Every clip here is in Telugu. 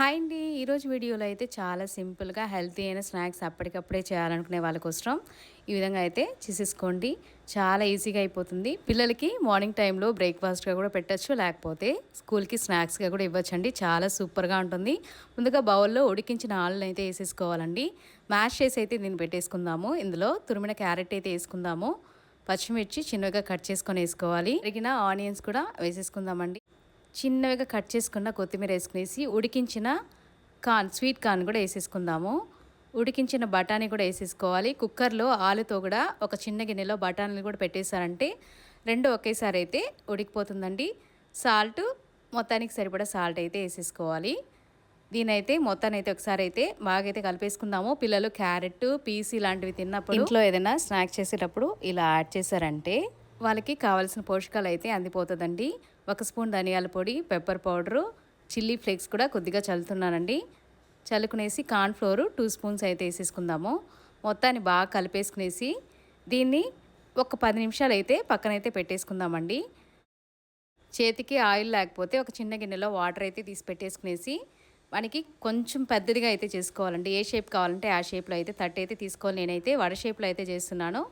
హాయ్ అండి. ఈరోజు వీడియోలో అయితే చాలా సింపుల్గా హెల్తీ అయిన స్నాక్స్ అప్పటికప్పుడే చేయాలనుకునే వాళ్ళ కోసం ఈ విధంగా అయితే చేసేసుకోండి. చాలా ఈజీగా అయిపోతుంది. పిల్లలకి మార్నింగ్ టైంలో బ్రేక్ఫాస్ట్గా కూడా పెట్టచ్చు లేకపోతే స్కూల్కి స్నాక్స్గా కూడా ఇవ్వచ్చండి. చాలా సూపర్గా ఉంటుంది. ముందుగా బౌల్లో ఉడికించిన ఆళ్ళని అయితే వేసేసుకోవాలండి. మ్యాష్ చేసి అయితే దీన్ని పెట్టేసుకుందాము. ఇందులో తురిమిన క్యారెట్ అయితే వేసుకుందాము. పచ్చిమిర్చి చిన్నగా కట్ చేసుకొని వేసుకోవాలి. పెరిగిన ఆనియన్స్ కూడా వేసేసుకుందామండి. చిన్నగా కట్ చేసుకున్న కొత్తిమీర వేసుకునేసి ఉడికించిన కార్న్ స్వీట్ కార్న్ కూడా వేసేసుకుందాము. ఉడికించిన బఠానీ కూడా వేసేసుకోవాలి. కుక్కర్లో ఆలుతో కూడా ఒక చిన్న గిన్నెలో బఠానీలు కూడా పెట్టేశారంటే రెండు ఒకేసారి అయితే ఉడికిపోతుందండి. సాల్ట్ మొత్తానికి సరిపడా సాల్ట్ అయితే వేసేసుకోవాలి. దీనైతే మొత్తాన్ని అయితే ఒకసారి అయితే బాగా అయితే కలిపేసుకుందాము. పిల్లలు క్యారెట్ పీస్ ఇలాంటివి తిన్నప్పుడు ఇంట్లో ఏదైనా స్నాక్స్ చేసేటప్పుడు ఇలా యాడ్ చేశారంటే వాళ్ళకి కావాల్సిన పోషకాలు అయితే అందిపోతుందండి. ఒక స్పూన్ ధనియాల పొడి పెప్పర్ పౌడరు చిల్లీ ఫ్లేక్స్ కూడా కొద్దిగా చల్లుతున్నానండి. చల్లుకునేసి కార్న్ఫ్లోరు టూ స్పూన్స్ అయితే వేసేసుకుందాము. మొత్తాన్ని బాగా కలిపేసుకునేసి దీన్ని ఒక పది నిమిషాలు అయితే పక్కనైతే పెట్టేసుకుందామండి. చేతికి ఆయిల్ లేకపోతే ఒక చిన్న గిన్నెలో వాటర్ అయితే తీసి పెట్టేసుకునేసి మనకి కొంచెం పెద్దదిగా అయితే చేసుకోవాలండి. ఏ షేప్ కావాలంటే ఆ షేప్లో అయితే తట్టు అయితే తీసుకోవాలి. నేనైతే వడ షేప్లో అయితే చేస్తున్నాను.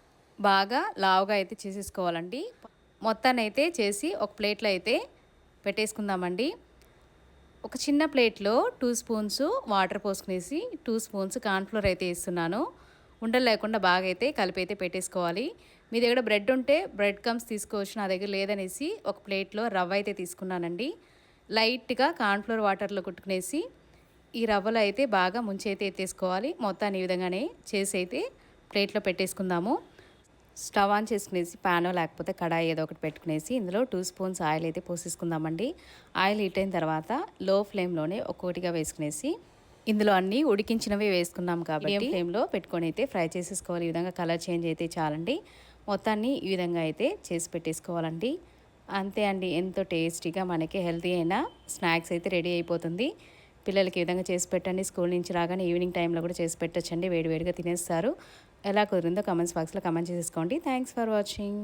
బాగా లావుగా అయితే చేసేసుకోవాలండి. మొత్తాన్ని అయితే చేసి ఒక ప్లేట్లో అయితే పెట్టేసుకుందామండి. ఒక చిన్న ప్లేట్లో టూ స్పూన్స్ వాటర్ పోసుకునేసి టూ స్పూన్స్ కార్న్ఫ్లోర్ అయితే వేస్తున్నాను. ఉండలు లేకుండా బాగా అయితే కలిపి అయితే పెట్టేసుకోవాలి. మీ దగ్గర బ్రెడ్ ఉంటే బ్రెడ్ కమ్స్ తీసుకోవచ్చు నా దగ్గర లేదనేసి ఒక ప్లేట్లో రవ్వ అయితే తీసుకున్నానండి. లైట్గా కార్న్ఫ్లోర్ వాటర్లో కుట్టుకునేసి ఈ రవ్వలో అయితే బాగా ముంచి అయితే ఎత్తేసుకోవాలి. మొత్తాన్ని ఈ విధంగానే చేసి అయితే ప్లేట్లో పెట్టేసుకుందాము. స్టవ్ ఆన్ చేసుకునేసి ప్యానో లేకపోతే కడాయి ఏదో ఒకటి పెట్టుకునేసి ఇందులో టూ స్పూన్స్ ఆయిల్ అయితే పోసేసుకుందామండి. ఆయిల్ హీట్ అయిన తర్వాత లో ఫ్లేమ్లోనే ఒక్కోటిగా వేసుకునేసి ఇందులో అన్నీ ఉడికించినవి వేసుకున్నాం కాబట్టి ఫ్లేమ్లో పెట్టుకొని అయితే ఫ్రై చేసేసుకోవాలి. ఈ విధంగా కలర్ చేంజ్ అయితే చాలండి. మొత్తాన్ని ఈ విధంగా అయితే చేసి పెట్టేసుకోవాలండి. అంతే అండి. ఎంతో టేస్టీగా మనకి హెల్తీ అయిన స్నాక్స్ అయితే రెడీ అయిపోతుంది. పిల్లలకి ఈ విధంగా చేసి పెట్టండి. స్కూల్ నుంచి రాగానే ఈవినింగ్ టైంలో కూడా చేసి పెట్టచ్చండి. వేడివేడిగా తినేస్తారు. ఎలా కుదిరిందో కమెంట్స్ బాక్స్లో కమెంట్ చేసుకోండి థ్యాంక్స్ ఫర్ వాచింగ్.